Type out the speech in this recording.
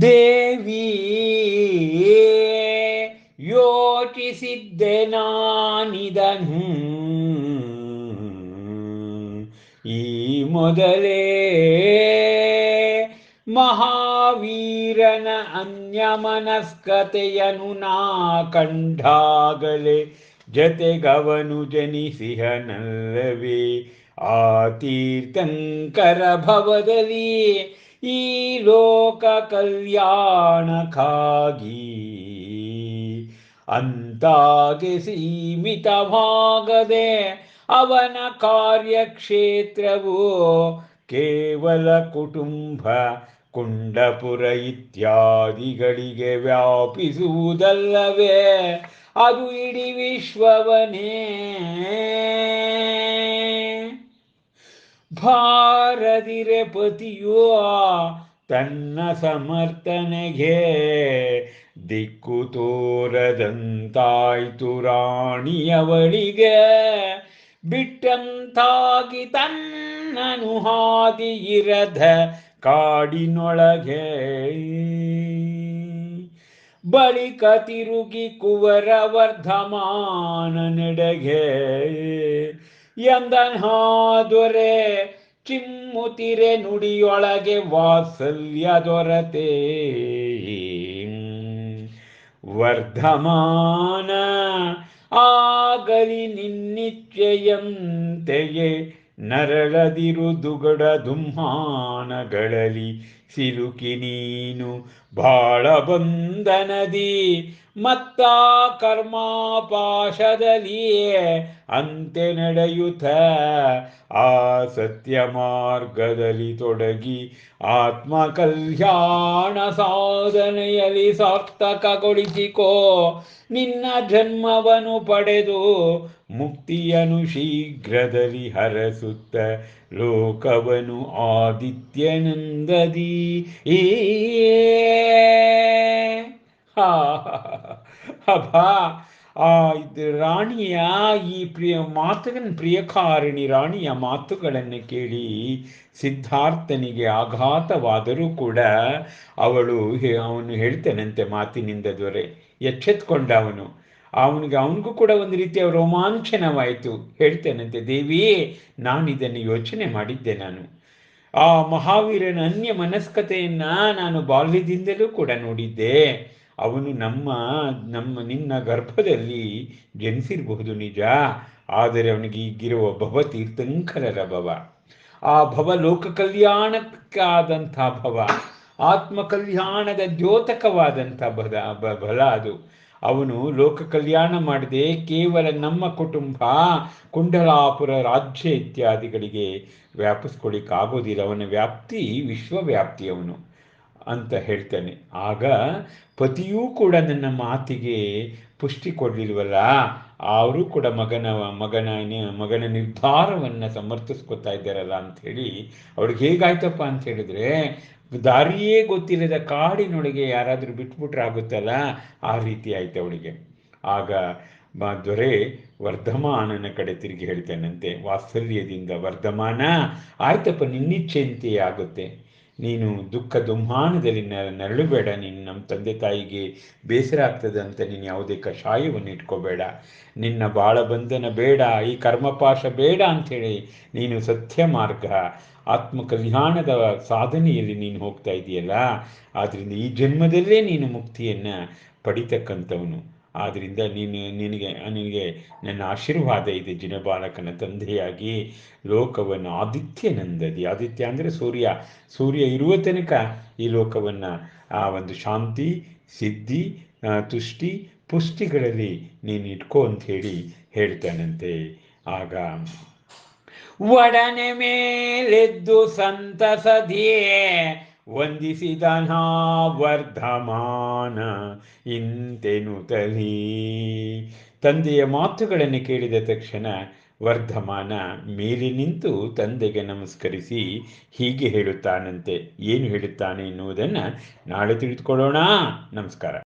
ದೇವಿ ಯೋಚಿಸಿದ್ದೆ ನಾನಿದನು. ಈ ಮೊದಲೇ ಮಹಾವೀರನ ಅನ್ಯಮನಸ್ಕತೆಯನು ನಾ ಕಂಡಾಗಲೇ ಜತೆಗವನು ಜನಿಸಿಹನಲ್ಲವೇ. ಆ ತೀರ್ಥಂಕರ ಭವದಲ್ಲಿ ಈ ಲೋಕ ಕಲ್ಯಾಣಕ್ಕಾಗಿ ಅಂತಾಗೆ ಸೀಮಿತವಾಗದೆ ಅವನ ಕಾರ್ಯಕ್ಷೇತ್ರವು ಕೇವಲ ಕುಟುಂಬ, ಕುಂಡಪುರ ಇತ್ಯಾದಿಗಳಿಗೆ ವ್ಯಾಪಿಸುವುದಲ್ಲವೇ? ಅದು ಇಡೀ ವಿಶ್ವವನೇ ಭಾರದಿರೆ ಪತಿಯೋ ತನ್ನ ಸಮರ್ಥನೆಗೆ ದಿಕ್ಕು ತೋರದಂತಾಯ್ತು ರಾಣಿಯವಳಿಗೆ. ಬಿಟ್ಟಂತಾಗಿ ತನ್ನನು ಹಾದಿ ಇರದ ಕಾಡಿನೊಳಗೆ. ಬಳಿಕ ತಿರುಗಿ ಕುವರ ವರ್ಧಮಾನ ನೆಡೆಗೆ ಎಂದನ್ಹ ದೊರೆ ಚಿಮ್ಮುತಿರೆ ನುಡಿಯೊಳಗೆ ವಾತ್ಸಲ್ಯ ದೊರತೆ. ವರ್ಧಮಾನ ಆಗಲಿ ನಿನ್ನಿಚ್ಛೆಯಂತೆಯೇ, ನರಳದಿರು ದುಗಡ ದುಮ್ಮಾನಗಳಲ್ಲಿ ಸಿಲುಕಿ ನೀನು ಬಾಳ ಬಂಧನದಿ ಮತ್ತ ಕರ್ಮಾಪಾಶದಲ್ಲಿಯೇ ಅಂತೆ ನಡೆಯುತ್ತ ಆ ಸತ್ಯ ಮಾರ್ಗದಲ್ಲಿ ತೊಡಗಿ ಆತ್ಮ ಕಲ್ಯಾಣ ಸಾಧನೆಯಲ್ಲಿ ಸಾರ್ಥಕಗೊಳಿಸಿಕೋ. ನಿನ್ನ ಜನ್ಮವನ್ನು ಪಡೆದು ಮುಕ್ತಿಯನು ಶೀಘ್ರದಲ್ಲಿ ಹರಸುತ್ತ ಲೋಕವನು ಆದಿತ್ಯನಂದದಿ. ಏ ಹಾ. ಅಬ್ಬಾ, ಆ, ಇದು ರಾಣಿಯ ಈ ಪ್ರಿಯ ಮಾತುಗನ್ ಪ್ರಿಯಕಾರಿಣಿ ರಾಣಿಯ ಮಾತುಗಳನ್ನು ಕೇಳಿ ಸಿದ್ಧಾರ್ಥನಿಗೆ ಆಘಾತವಾದರೂ ಕೂಡ ಅವಳು ಅವನು ಹೇಳ್ತಾನಂತೆ ಮಾತಿನಿಂದ ದೊರೆ, ಎಚ್ಚೆತ್ಕೊಂಡ ಅವನು. ಅವನಿಗೆ, ಅವನಿಗೂ ಕೂಡ ಒಂದು ರೀತಿಯ ರೋಮಾಂಚನವಾಯಿತು. ಹೇಳ್ತೇನಂತೆ ದೇವಿಯೇ ನಾನು ಇದನ್ನು ಯೋಚನೆ ಮಾಡಿದ್ದೆ ನಾನು. ಆ ಮಹಾವೀರನ ಅನ್ಯ ಮನಸ್ಕತೆಯನ್ನ ನಾನು ಬಾಲ್ಯದಿಂದಲೂ ಕೂಡ ನೋಡಿದ್ದೆ. ಅವನು ನಮ್ಮ ನಮ್ಮ, ನಿನ್ನ ಗರ್ಭದಲ್ಲಿ ಜನಿಸಿರಬಹುದು ನಿಜ. ಆದರೆ ಅವನಿಗೆ ಈಗಿರುವ ಭವ ತೀರ್ಥಂಕರರ ಭವ. ಆ ಭವ ಲೋಕ ಕಲ್ಯಾಣಕ್ಕಾದಂಥ ಭವ. ಆತ್ಮ ಕಲ್ಯಾಣದ ದ್ಯೋತಕವಾದಂಥ ಬದ ಬಲ ಅದು. ಅವನು ಲೋಕ ಕಲ್ಯಾಣ ಮಾಡದೆ ಕೇವಲ ನಮ್ಮ ಕುಟುಂಬ, ಕುಂಡಲಾಪುರ ರಾಜ್ಯ ಇತ್ಯಾದಿಗಳಿಗೆ ವ್ಯಾಪಿಸ್ಕೊಳ್ಳಿಕ್ಕಾಗೋದಿಲ್ಲ ಅವನ ವ್ಯಾಪ್ತಿ ವಿಶ್ವವ್ಯಾಪ್ತಿ ಅವನು. ಅಂತ ಹೇಳ್ತಾನೆ. ಆಗ ಪತಿಯೂ ಕೂಡ ನನ್ನ ಮಾತಿಗೆ ಪುಷ್ಟಿ ಕೊಡಲಿಲ್ವಲ್ಲ? ಅವರು ಕೂಡ ಮಗನ ಮಗನ ಮಗನ ನಿರ್ಧಾರವನ್ನು ಸಮರ್ಥಿಸ್ಕೊತಾ ಇದ್ದಾರಲ್ಲ ಅಂಥೇಳಿ ಅವ್ರಿಗೆ ಹೇಗಾಯ್ತಪ್ಪ ಅಂತ ಹೇಳಿದ್ರೆ, ದಾರಿಯೇ ಗೊತ್ತಿಲ್ಲದ ಕಾಡಿನೊಳಗೆ ಯಾರಾದರೂ ಬಿಟ್ಬಿಟ್ರೆ ಆಗುತ್ತಲ್ಲ? ಆ ರೀತಿ ಆಯ್ತು ಅವಳಿಗೆ. ಆಗ ದೊರೆ, ವರ್ಧಮಾನನ ಕಡೆ ತಿರುಗಿ ಹೇಳ್ತೇನಂತೆ. ವಾತ್ಸಲ್ಯದಿಂದ ವರ್ಧಮಾನ, ಆಯ್ತಪ್ಪ ನಿನ್ನಿಚ್ಛೆಯಂತೆಯೇ ಆಗುತ್ತೆ. ನೀನು ದುಃಖ ದುಮ್ಮಾನದಲ್ಲಿ ನೆರಳು ನರಳಬೇಡ. ನೀನು ನಮ್ಮ ತಂದೆ ತಾಯಿಗೆ ಬೇಸರ ಆಗ್ತದೆ ಅಂತ ನೀನು ಯಾವುದೇ ಕಷಾಯವನ್ನು ಇಟ್ಕೋಬೇಡ. ನಿನ್ನ ಬಾಳ ಬಂಧನ ಬೇಡ. ಈ ಕರ್ಮಪಾಶ ಬೇಡ ಅಂಥೇಳಿ ನೀನು ಸತ್ಯ ಮಾರ್ಗ, ಆತ್ಮ ಕಲ್ಯಾಣದ ಸಾಧನೆಯಲ್ಲಿ ನೀನು ಹೋಗ್ತಾ ಇದೆಯಲ್ಲ. ಆದ್ದರಿಂದ ಈ ಜನ್ಮದಲ್ಲೇ ನೀನು ಮುಕ್ತಿಯನ್ನು ಪಡಿತಕ್ಕಂಥವನು. ಆದ್ದರಿಂದ ನೀನು, ನಿನಗೆ ನಿನಗೆ ನನ್ನ ಆಶೀರ್ವಾದ ಇದೆ. ಜಿನಬಾಲಕನ ತಂದೆಯಾಗಿ ಲೋಕವನ್ನು ಆದಿತ್ಯನಂದದಿ ಆದಿತ್ಯ ಅಂದರೆ ಸೂರ್ಯ. ಸೂರ್ಯ ಇರುವ ತನಕ ಈ ಲೋಕವನ್ನು, ಆ ಒಂದು ಶಾಂತಿ, ಸಿದ್ಧಿ ತುಷ್ಟಿ, ಪುಷ್ಟಿಗಳಲ್ಲಿ ನೀನು ಇಟ್ಕೋ ಅಂತ ಹೇಳಿ ಹೇಳ್ತಾನಂತೆ. ಆಗ ಒಡನೆ ಮೇಲೆದ್ದು ಸಂತಸದಿಯೇ ವಂದಿಸಿದ ವರ್ಧಮಾನ ಇಂತೆನುತಲಿ ತಂದೆಯ ಮಾತುಗಳನ್ನು ಕೇಳಿದ ತಕ್ಷಣ ವರ್ಧಮಾನ ಮೇಲೆ ನಿಂತು ತಂದೆಗೆ ನಮಸ್ಕರಿಸಿ ಹೀಗೆ ಹೇಳುತ್ತಾನಂತೆ, ಏನು ಹೇಳುತ್ತಾನೆ ಎನ್ನುವುದನ್ನು ನಾಳೆ ತಿಳಿದುಕೊಳ್ಳೋಣ. ನಮಸ್ಕಾರ.